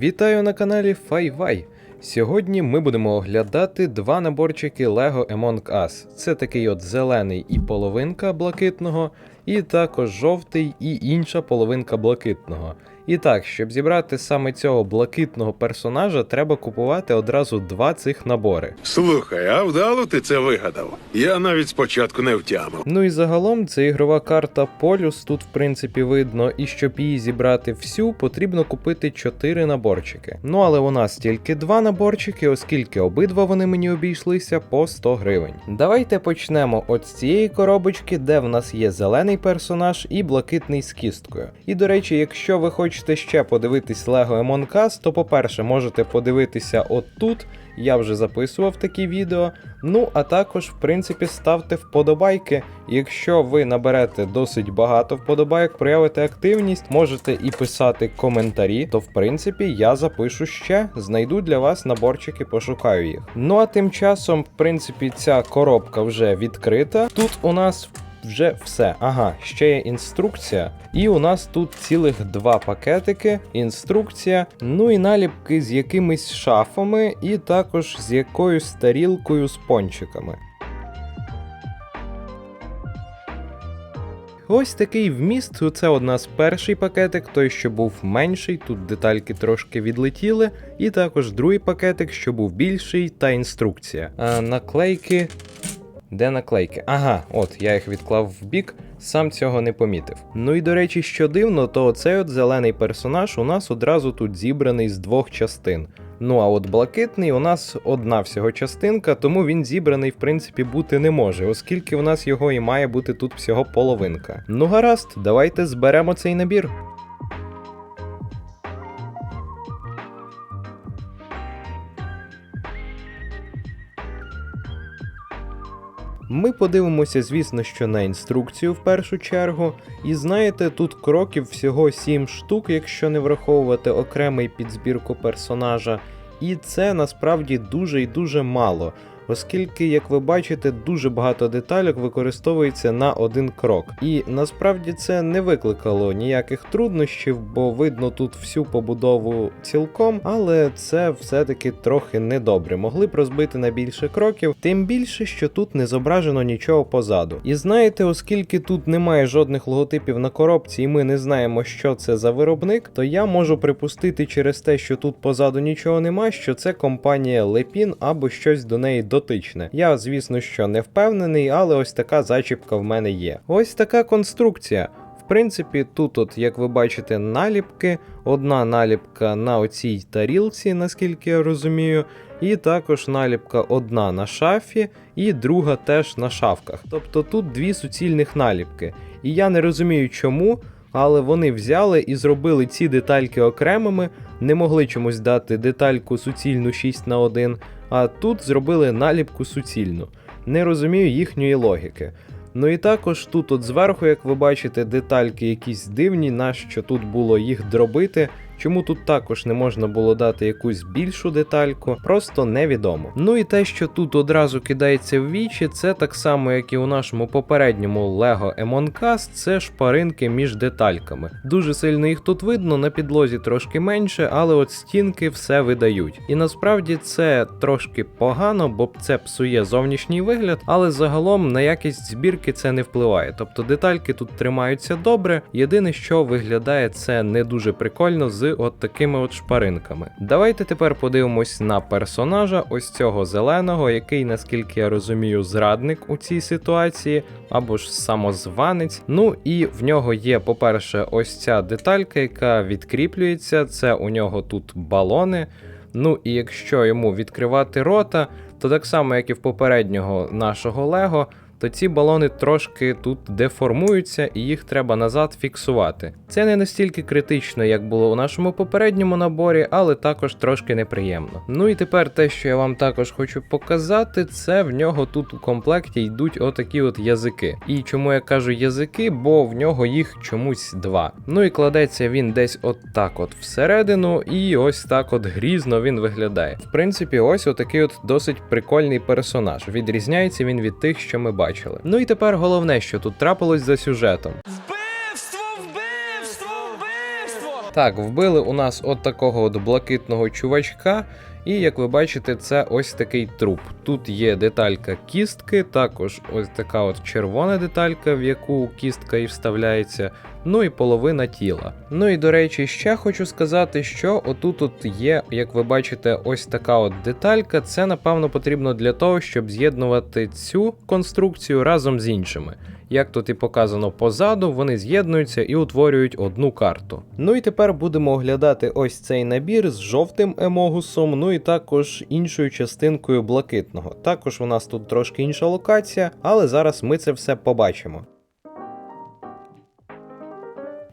Вітаю на каналі Файвай. Сьогодні ми будемо оглядати два наборчики LEGO Among Us. Це такий от зелений і половинка блакитного, і також жовтий і інша половинка блакитного. І так, щоб зібрати саме цього блакитного персонажа, треба купувати одразу два цих набори. Слухай, а вдало ти це вигадав? Я навіть спочатку не втямив. Ну і загалом це ігрова карта Полюс, тут в принципі видно, і щоб її зібрати всю, потрібно купити 4 наборчики. Ну але у нас тільки два наборчики, оскільки обидва вони мені обійшлися по 100 гривень. Давайте почнемо от з цієї коробочки, де в нас є зелений персонаж і блакитний з кісткою. І до речі, якщо ви хочете ще подивитись Lego Among Us, то по-перше, можете подивитися от тут. Я вже записував такі відео. Ну а також, в принципі, ставте вподобайки. Якщо ви наберете досить багато вподобайок, проявите активність, можете і писати коментарі, то в принципі я запишу ще, знайду для вас наборчики, пошукаю їх. Ну а тим часом, в принципі, ця коробка вже відкрита. Тут у нас вже все. Ага, ще є інструкція. І у нас тут цілих два пакетики, інструкція, ну і наліпки з якимись шафами, і також з якоюсь тарілкою з пончиками. Ось такий вміст. Це у нас перший пакетик, той, що був менший, тут детальки трошки відлетіли, і також другий пакетик, що був більший, та інструкція. А наклейки. Де наклейки? Ага, от я їх відклав в бік, сам цього не помітив. Ну і до речі, що дивно, то оцей от зелений персонаж у нас одразу тут зібраний з двох частин. Ну а от блакитний у нас одна всього частинка, тому він зібраний в принципі бути не може, оскільки у нас його і має бути тут всього половинка. Ну гаразд, давайте зберемо цей набір. Ми подивимося, звісно, що на інструкцію в першу чергу. І знаєте, тут кроків всього 7 штук, якщо не враховувати окремий підзбірку персонажа. І це насправді дуже і дуже мало, оскільки, як ви бачите, дуже багато деталек використовується на один крок. І насправді це не викликало ніяких труднощів, бо видно тут всю побудову цілком, але це все-таки трохи недобре. Могли б розбити на більше кроків, тим більше, що тут не зображено нічого позаду. І знаєте, оскільки тут немає жодних логотипів на коробці, і ми не знаємо, що це за виробник, то я можу припустити через те, що тут позаду нічого немає, що це компанія Lepin або щось до неї дотичне. Я, звісно, що не впевнений, але ось така зачіпка в мене є. Ось така конструкція. В принципі, тут, от, як ви бачите, наліпки. Одна наліпка на оцій тарілці, наскільки я розумію, і також наліпка одна на шафі, і друга теж на шафках. Тобто тут дві суцільних наліпки. І я не розумію чому, але вони взяли і зробили ці детальки окремими, не могли чомусь дати детальку суцільну 6 на 1, а тут зробили наліпку суцільну. Не розумію їхньої логіки. Ну і також тут, от зверху, як ви бачите, детальки якісь дивні, на що тут було їх дробити. Чому тут також не можна було дати якусь більшу детальку, просто невідомо. Ну і те, що тут одразу кидається в вічі, це так само, як і у нашому попередньому Lego Among Us, це шпаринки між детальками. Дуже сильно їх тут видно, на підлозі трошки менше, але от стінки все видають. І насправді це трошки погано, бо це псує зовнішній вигляд, але загалом на якість збірки це не впливає. Тобто детальки тут тримаються добре. Єдине, що виглядає це не дуже прикольно з от такими от шпаринками. Давайте тепер подивимось на персонажа, ось цього зеленого, який, наскільки я розумію, зрадник у цій ситуації, або ж самозванець. Ну і в нього є, по-перше, ось ця деталька, яка відкріплюється. Це у нього тут балони. Ну і якщо йому відкривати рота, то так само, як і в попереднього нашого Лего, то ці балони трошки тут деформуються і їх треба назад фіксувати. Це не настільки критично, як було у нашому попередньому наборі, але також трошки неприємно. Ну і тепер те, що я вам також хочу показати, це в нього тут у комплекті йдуть отакі от язики. І чому я кажу язики, бо в нього їх чомусь два. Ну і кладеться він десь от так от всередину, і ось так от грізно він виглядає. В принципі, ось отакий от досить прикольний персонаж. Відрізняється він від тих, що ми бачили. Ну і тепер головне, що тут трапилось за сюжетом. Так, вбили у нас от такого от блакитного чувачка. І як ви бачите, це ось такий труп. Тут є деталька кістки, також ось така от червона деталька, в яку кістка і вставляється, ну і половина тіла. Ну і до речі, ще хочу сказати, що отут от є, як ви бачите, ось така от деталька. Це напевно потрібно для того, щоб з'єднувати цю конструкцію разом з іншими. Як тут і показано позаду, вони з'єднуються і утворюють одну карту. Ну і тепер будемо оглядати ось цей набір з жовтим емогусом, ну і також іншою частинкою блакитного. Також у нас тут трошки інша локація, але зараз ми це все побачимо.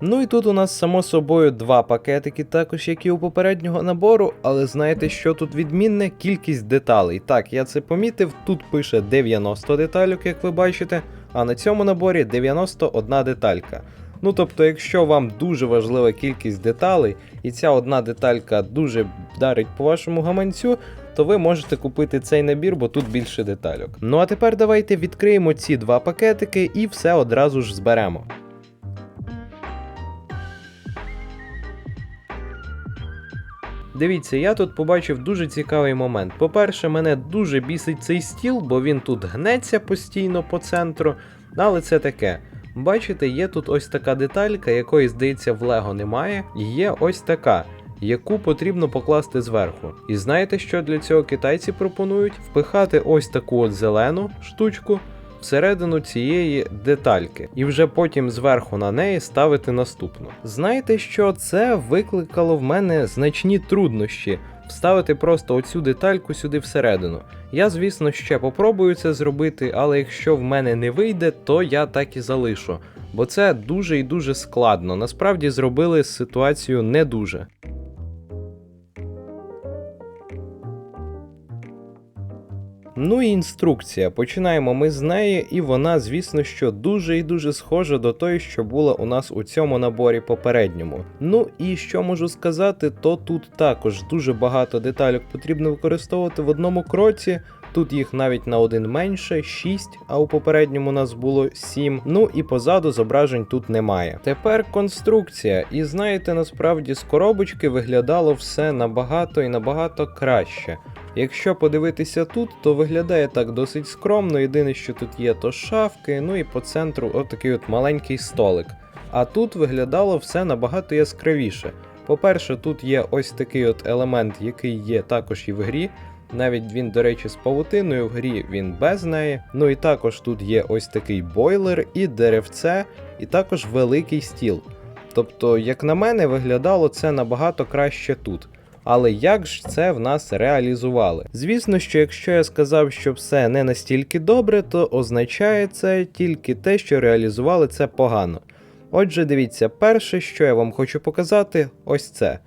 Ну і тут у нас само собою два пакетики, також як і у попереднього набору, але знаєте, що тут відмінне? Кількість деталей. Так, я це помітив, тут пише 90 деталюк, як ви бачите, а на цьому наборі 91 деталька. Ну тобто, якщо вам дуже важлива кількість деталей, і ця одна деталька дуже вдарить по вашому гаманцю, то ви можете купити цей набір, бо тут більше детальок. Ну а тепер давайте відкриємо ці два пакетики і все одразу ж зберемо. Дивіться, я тут побачив дуже цікавий момент. По-перше, мене дуже бісить цей стіл, бо він тут гнеться постійно по центру. Але це таке. Бачите, є тут ось така деталька, якої, здається, в Лего немає, є ось така, яку потрібно покласти зверху. І знаєте, що для цього китайці пропонують? Впихати ось таку от зелену штучку всередину цієї детальки, і вже потім зверху на неї ставити наступну. Знаєте, що це викликало в мене значні труднощі. Вставити просто оцю детальку сюди всередину. Я, звісно, ще попробую це зробити, але якщо в мене не вийде, то я так і залишу. Бо це дуже і дуже складно. Насправді зробили ситуацію не дуже. Ну і інструкція. Починаємо ми з неї, і вона, звісно, що дуже і дуже схожа до тої, що була у нас у цьому наборі попередньому. Ну і що можу сказати, то тут також дуже багато деталек потрібно використовувати в одному кроці. Тут їх навіть на один менше 6, а у попередньому нас було 7. Ну і позаду зображень тут немає. Тепер конструкція. І знаєте, насправді з коробочки виглядало все набагато і набагато краще. Якщо подивитися тут, то виглядає так досить скромно. Єдине, що тут є, то шафки, ну і по центру отакий от маленький столик. А тут виглядало все набагато яскравіше. По-перше, тут є ось такий от елемент, який є також і в грі. Навіть він, до речі, з павутиною в грі він без неї. Ну і також тут є ось такий бойлер і деревце, і також великий стіл. Тобто, як на мене, виглядало це набагато краще тут. Але як ж це в нас реалізували? Звісно, що якщо я сказав, що все не настільки добре, то означає це тільки те, що реалізували це погано. Отже, дивіться, перше, що я вам хочу показати, ось це.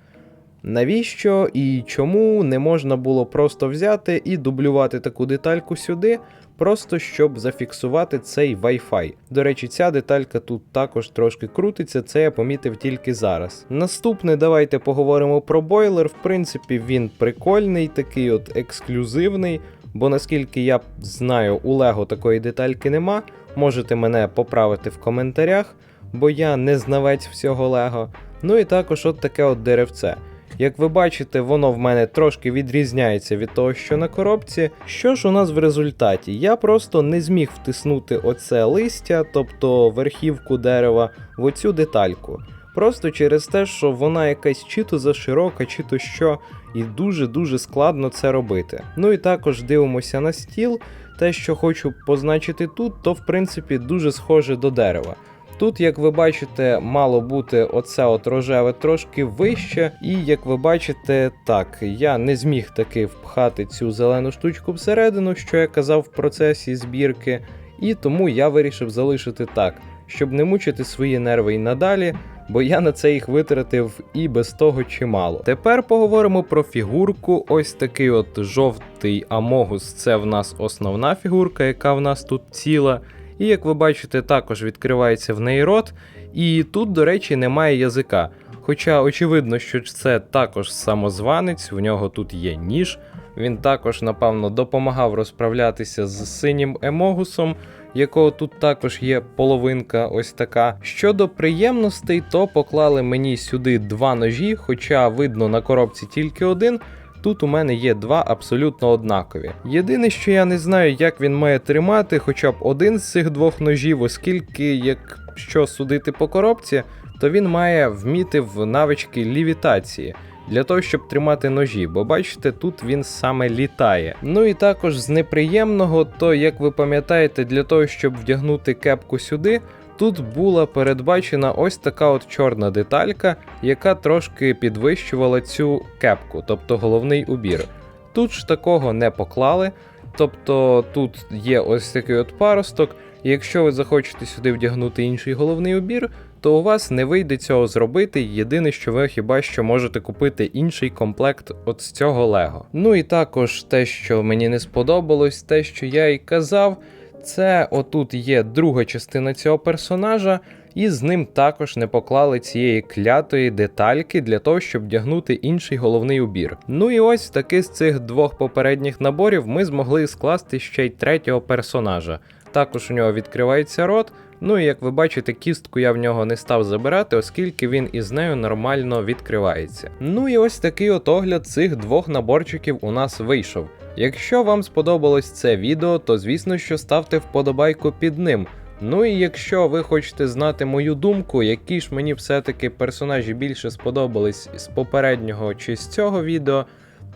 Навіщо і чому не можна було просто взяти і дублювати таку детальку сюди, просто щоб зафіксувати цей Wi-Fi. До речі, ця деталька тут також трошки крутиться, це я помітив тільки зараз. Наступне, давайте поговоримо про бойлер. В принципі, він прикольний, такий от ексклюзивний. Бо наскільки я знаю, у Лего такої детальки нема. Можете мене поправити в коментарях, бо я не знавець всього Лего. Ну і також от таке от деревце. Як ви бачите, воно в мене трошки відрізняється від того, що на коробці. Що ж у нас в результаті? Я просто не зміг втиснути оце листя, тобто верхівку дерева, в оцю детальку. Просто через те, що вона якась чи то заширока, чи то що, і дуже-дуже складно це робити. Ну і також дивимося на стіл. Те, що хочу позначити тут, то в принципі дуже схоже до дерева. Тут, як ви бачите, мало бути оце от рожеве трошки вище, і як ви бачите, так, я не зміг таки впхати цю зелену штучку всередину, що я казав в процесі збірки, і тому я вирішив залишити так, щоб не мучити свої нерви і надалі. Бо я на це їх витратив і без того чимало. Тепер поговоримо про фігурку. Ось такий от жовтий Амогус. Це в нас основна фігурка, яка в нас тут ціла. І як ви бачите, також відкривається в неї рот. І тут, до речі, немає язика. Хоча очевидно, що це також самозванець, в нього тут є ніж. Він також, напевно, допомагав розправлятися з синім емогусом, якого тут також є половинка, ось така. Щодо приємностей, то поклали мені сюди два ножі, хоча видно на коробці тільки один. Тут у мене є два абсолютно однакові. Єдине, що я не знаю, як він має тримати хоча б один з цих двох ножів, оскільки, якщо судити по коробці, то він має вміти в навички лівітації. Для того, щоб тримати ножі, бо бачите, тут він саме літає. Ну і також з неприємного, то як ви пам'ятаєте, для того, щоб вдягнути кепку сюди, тут була передбачена ось така от чорна деталька, яка трошки підвищувала цю кепку, тобто головний убір. Тут ж такого не поклали. Тобто тут є ось такий от паросток, і якщо ви захочете сюди вдягнути інший головний убір, то у вас не вийде цього зробити. Єдине, що ви хіба що можете купити інший комплект от з цього Лего. Ну і також те, що мені не сподобалось, те, що я і казав, це отут є друга частина цього персонажа, і з ним також не поклали цієї клятої детальки для того, щоб вдягнути інший головний убір. Ну і ось таки з цих двох попередніх наборів ми змогли скласти ще й третього персонажа. Також у нього відкривається рот. Ну і як ви бачите, кістку я в нього не став забирати, оскільки він із нею нормально відкривається. Ну і ось такий от огляд цих двох наборчиків у нас вийшов. Якщо вам сподобалось це відео, то звісно, що ставте вподобайку під ним. Ну і якщо ви хочете знати мою думку, які ж мені все-таки персонажі більше сподобались з попереднього чи з цього відео,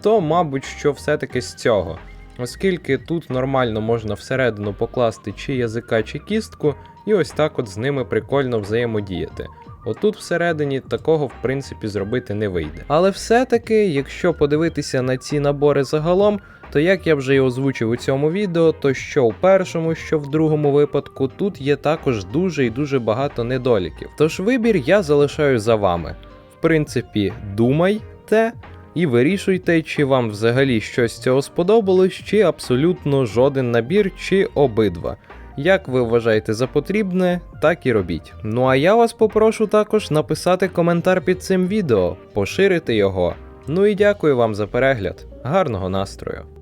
то мабуть, що все-таки з цього. Оскільки тут нормально можна всередину покласти чи язика, чи кістку, і ось так от з ними прикольно взаємодіяти. Отут всередині такого в принципі зробити не вийде. Але все-таки, якщо подивитися на ці набори загалом, то як я вже і озвучив у цьому відео, то що в першому, що в другому випадку, тут є також дуже і дуже багато недоліків. Тож вибір я залишаю за вами. В принципі, думайте і вирішуйте, чи вам взагалі щось з цього сподобалось, чи абсолютно жоден набір, чи обидва. Як ви вважаєте за потрібне, так і робіть. Ну а я вас попрошу також написати коментар під цим відео, поширити його. Ну і дякую вам за перегляд. Гарного настрою!